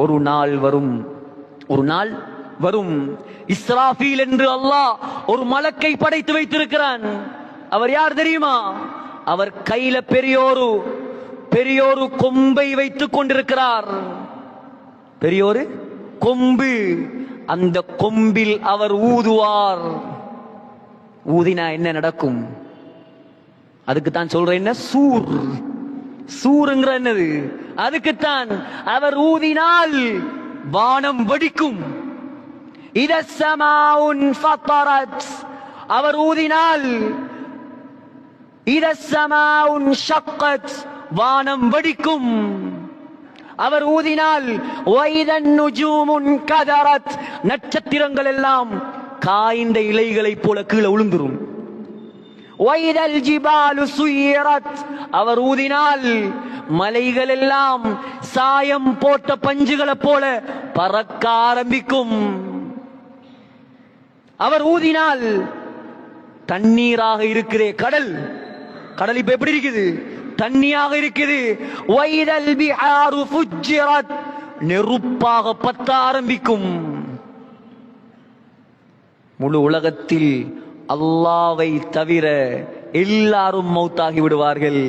ஒரு நாள் வரும். ஒரு நாள் வரும். இஸ்ராஃபீல் என்று அல்லாஹ் ஒரு மலக்கை படைத்து வைத்திருக்கிறான். அவர் யார் தெரியுமா? அவர் கையில பெரியோரு. பெரியோரு கொம்பை வைத்துக் கொண்டிருக்கிறார். பெரியோரு? கொம்பு. அந்த கொம்பில் அவர் ஊதுவார். ஊதினா என்ன நடக்கும்? அதுக்கு தான் சொல்றேன் என்ன? சூர். சூருங்கிற என்னது? அதுக்குத்தான் அவர் ஊதினால் வானம் வெடிக்கும். அவர் ஊதினால் வானம் வெடிக்கும். அவர் ஊதினால் கதரத். நட்சத்திரங்கள் எல்லாம் காய்ந்த இலைகளைப் போல கீழே விழுந்துரும் அவர் ஊதினால் மலைகள் எல்லாம் சாயம் போட்ட பஞ்சுகளைப் போல பறக்க ஆரம்பிக்கும் அவர் ஊதினால் தண்ணீராக இருக்கிறே கடல் கடல் இப்ப எப்படி இருக்குது தண்ணியாக இருக்குது வைதல் பிஹாரு ஃபுஜ்ஜிரத் நெருப்பாக பத்த ஆரம்பிக்கும் முழு உலகத்தில் அல்லாவை தவிர எல்லாரும் மௌத்தாகி விடுவார்கள்.